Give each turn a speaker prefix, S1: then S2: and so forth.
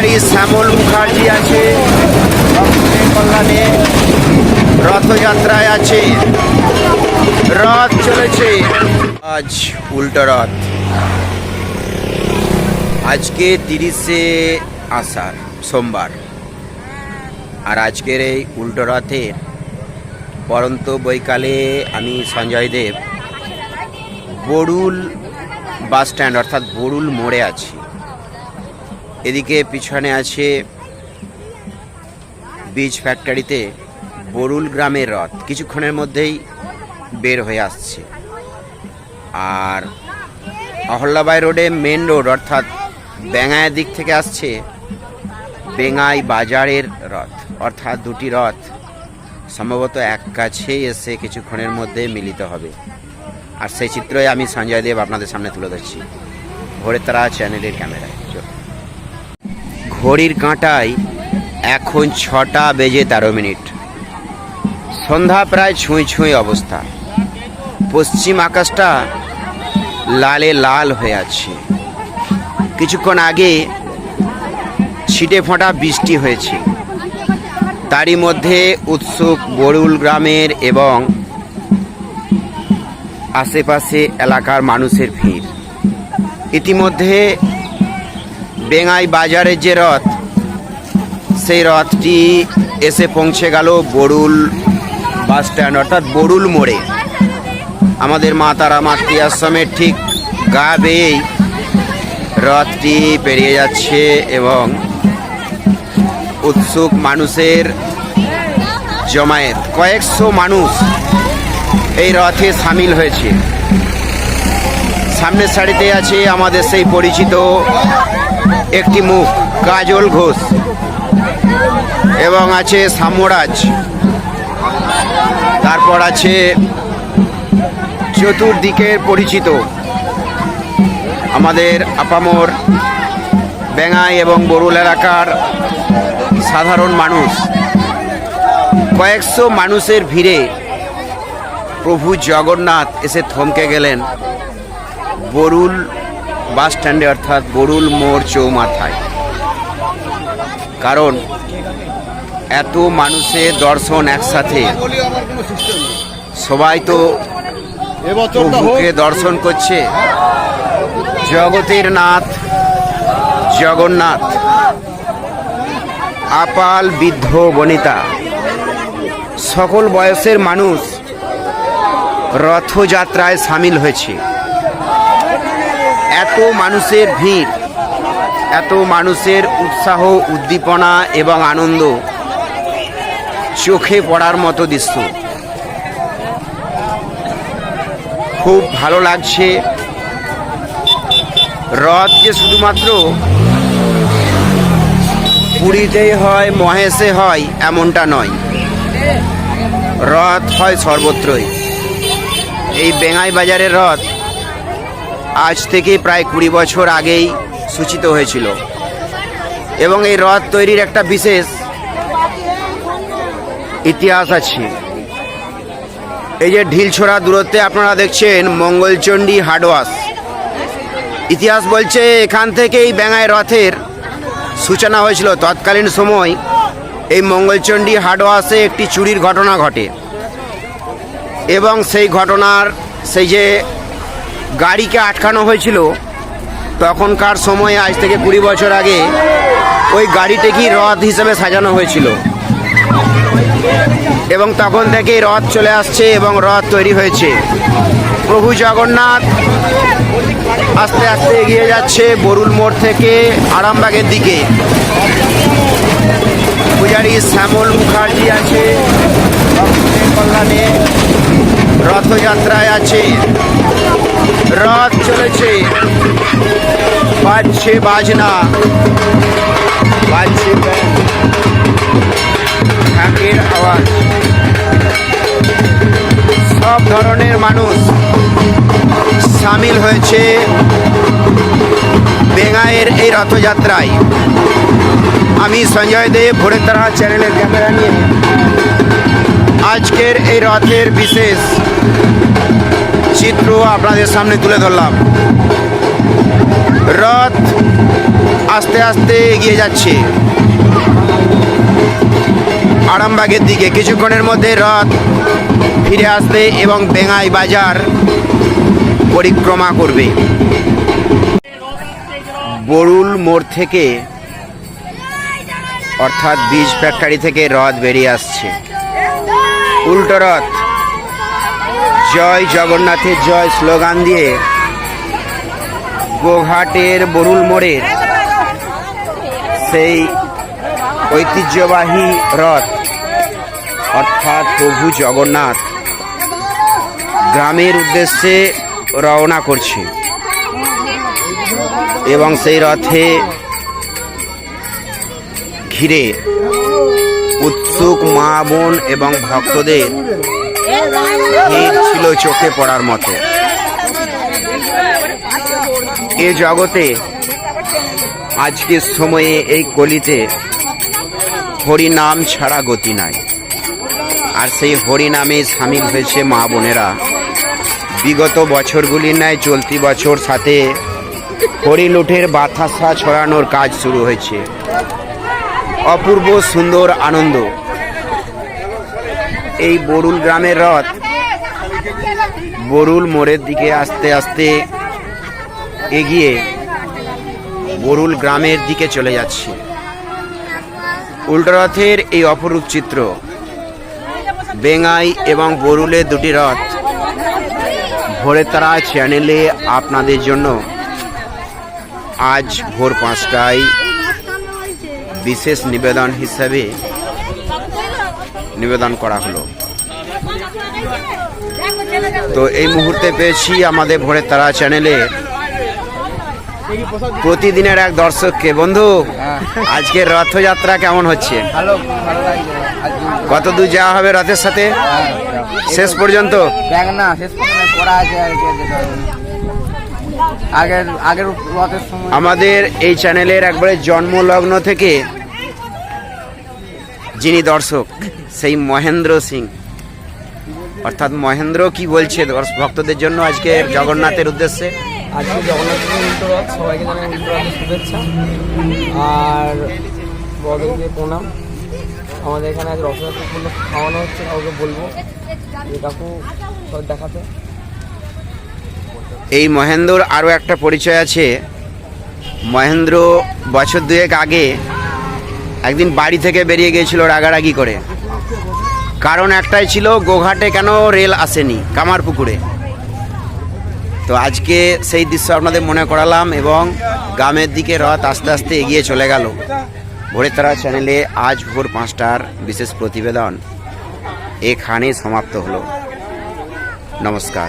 S1: পূজারী শ্যামল মুখার্জি আছে কল্যাণে রথযাত্রায় আছে। রথ চলেছে। আজ উল্টো রথ। আজকে তিরিশে আষাঢ়, সোমবার। আর আজকের এই উল্টো রথের পরন্ত বৈকালে আমি সঞ্জয় দেব বরুল বাস স্ট্যান্ড, অর্থাৎ বরুল মোড়ে আছি। এদিকে পিছনে আছে বীজ ফ্যাক্টরিতে বরুল গ্রামের রথ। কিছুক্ষণের মধ্যেই বের হয়ে আসছে। আর অহল্লাবাই রোডে মেন রোড অর্থাৎ বেঙ্গায়ের দিক থেকে আসছে বেঙ্গাই বাজারের রথ। অর্থাৎ দুটি রথ সম্ভবত এক কাছেই এসে কিছুক্ষণের মধ্যে মিলিত হবে। আর সেই চিত্রই আমি সঞ্জয় দেব আপনাদের সামনে তুলে ধরছি। ভোরের তারা চ্যানেলের ক্যামেরায়। ঘড়ির কাঁটায় এখন ছটা বেজে তেরো মিনিট। সন্ধ্যা প্রায় ছুঁই ছুঁই অবস্থা। পশ্চিম আকাশটা লালে লাল হয়ে আছে। কিছুক্ষণ আগে ছিটে ফোঁটা বৃষ্টি হয়েছে। তারই মধ্যে উৎসুক বরুল গ্রামের এবং আশেপাশে এলাকার মানুষের ভিড়। ইতিমধ্যে বেঙ্গাই বাজারের যে রথ, সেই রথটি এসে পৌঁছে গেল বরুল বাস স্ট্যান্ড, অর্থাৎ বরুল মোড়ে। আমাদের মা তারা মাতৃ আশ্রমের ঠিক গা বেয়েই রথটি পেরিয়ে যাচ্ছে এবং উৎসুক মানুষের জমায়েত, কয়েকশো মানুষ এই রথে সামিল হয়েছে। সামনের সারিতে আছে আমাদের সেই পরিচিত একটি মুখ, কাজল ঘোষ। এবং আছে সামরাজ তারপর আছে চতুর্দিকের পরিচিত। আমাদের আপামর বেঙ্গাই এবং বরুল এলাকার সাধারণ মানুষ। কয়েকশো মানুষের ভিড়ে প্রভু জগন্নাথ এসে থমকে গেলেন বরুল বাস স্ট্যান্ডে অর্থাৎ বরুল মোড় চৌমাথায়। কারণ এত মানুষের দর্শন একসাথে। সবাই তো প্রভুকে দর্শন করছে। জগতের নাথ জগন্নাথ আপাল বৃদ্ধ বনিতা সকল বয়সের মানুষ রথযাত্রায় সামিল হয়েছে। এত মানুষের ভিড়, এত মানুষের উৎসাহ, উদ্দীপনা এবং আনন্দ চোখে পড়ার মতো দৃশ্য। খুব ভালো লাগছে। রথ যে শুধুমাত্র পুরীতেই হয়, মহেশে হয়, এমনটা নয়। রথ হয় সর্বত্রই। এই বেঙ্গাই বাজারের রথ আজ থেকে প্রায় কুড়ি বছর আগেই সূচিত হয়েছিল। এবং এই রথ তৈরির একটা বিশেষ ইতিহাস আছে। এই যে ঢিল ঢিলছোড়া দূরত্বে আপনারা দেখছেন মঙ্গলচণ্ডী হাডওয়াস ইতিহাস বলছে এখান থেকেই বেঙ্গাই রথের সূচনা হয়েছিল। তৎকালীন সময় এই মঙ্গলচণ্ডী হাডওয়াসে একটি চুরির ঘটনা ঘটে। এবং সেই ঘটনার, সেই যে গাড়িকে আটকানো হয়েছিল। তখনকার সময়ে আজ থেকে কুড়ি বছর আগে ওই গাড়িটিকেই রথ হিসেবে সাজানো হয়েছিল। এবং তখন থেকেই রথ চলে আসছে এবং রথ তৈরি হয়েছে। প্রভু জগন্নাথ আস্তে আস্তে এগিয়ে যাচ্ছে বরুল মোড় থেকে আরামবাগের দিকে। পূজারী শ্যামল মুখার্জি আছে কল্যাণে রথযাত্রায় আছে। রথ চলেছে। বাজছে বাজনা। বাজছে ঢাকের আওয়াজ। সব ধরনের মানুষ সামিল হয়েছে বেঙ্গাইয়ের এই রথযাত্রায়। আমি সঞ্জয় দেব ভোরের তারা চ্যানেলের ক্যামেরা নিয়ে। আজকের এই রথের বিশেষ চিত্র আপনাদের সামনে তুলে ধরলাম। রথ আস্তে আস্তে এগিয়ে যাচ্ছে। আরামবাগের দিকে কিছুক্ষণের মধ্যে রথ ফিরে আসবে এবং বেঙ্গাই বাজার পরিক্রমা করবে। বরুল মোড় থেকে অর্থাৎ বীজ ফ্যাক্টরি থেকে রথ বেরিয়ে আসছে। উল্টো রথ জয় জগন্নাথের জয় স্লোগান দিয়ে গোঘাটের বরুল মোড়ের সেই ঐতিহ্যবাহী রথ, অর্থাৎ প্রভু জগন্নাথ গ্রামের উদ্দেশ্যে রওনা করছে। এবং সেই রথে ঘিরে উৎসুক মা বোন এবং ভক্তদের ভিড় ছিল চোখে পড়ার মতো। এ জগতে আজকের সময়ে এই কলিতে হরিনাম ছাড়া গতি নাই। আর সেই হরিনামে সামিল হয়েছে মা বোনেরা। বিগত বছরগুলির ন্যায় চলতি বছর সাথে হরি হরিলুঠের বাতাসা ছড়ানোর কাজ শুরু হয়েছে। অপূর্ব সুন্দর আনন্দ। এই বরুল গ্রামের রথ। বরুল মোড়ের দিকে আস্তে আস্তে এগিয়ে বরুল গ্রামের দিকে চলে যাচ্ছে। উল্টো রথের এই অপরূপ চিত্র, বেঙ্গাই এবং বরুলের দুটি রথ। ভোরে তারা চ্যানেলে আপনাদের জন্য আজ ভোর পাঁচটায় বিশেষ নিবেদন হিসাবে নিবেদন করা হলো। তো এই মুহূর্তে পেয়েছি আমাদের ভোরের তারা চ্যানেলে। প্রতিদিনের এক দর্শককে। বন্ধু আজকের রথযাত্রা কেমন হচ্ছে?
S2: আজকে
S1: কত দূর যাওয়া হবে রথের সাথে? শেষ পর্যন্ত।
S2: আগের আগের
S1: আমাদের এই চ্যানেলের একবারে জন্মলগ্ন থেকে যিনি দর্শক সেই মহেন্দ্র সিং। অর্থাৎ মহেন্দ্র কি বলছে ভক্তদের জন্য আজকে জগন্নাথের উদ্দেশ্যে?
S3: আজকে জগন্নাথের উল্টো সবাইকে জানাই উল্টো শুভেচ্ছা। আর বড়দেরকে প্রণাম। আমাদের এখানে আজ রথযাত্রা উপলক্ষে খাওয়ানো হচ্ছে কাউকে বলব। সব দেখাতে।
S1: এই মহেন্দ্রর আরও একটা পরিচয় আছে। মহেন্দ্র বছর দুয়েক আগে একদিন বাড়ি থেকে বেরিয়ে গিয়েছিল রাগারাগি করে। কারণ একটাই ছিল, গোঘাটে কেন রেল আসেনি? কামারপুকুরে। তো আজকে সেই দৃশ্য আপনাদের মনে করালাম এবং গ্রামের দিকে রথ আস্তে আস্তে এগিয়ে চলে গেল। ভোরের তারা চ্যানেলে আজ ভোর পাঁচটার বিশেষ প্রতিবেদন এখানে সমাপ্ত হলো। নমস্কার।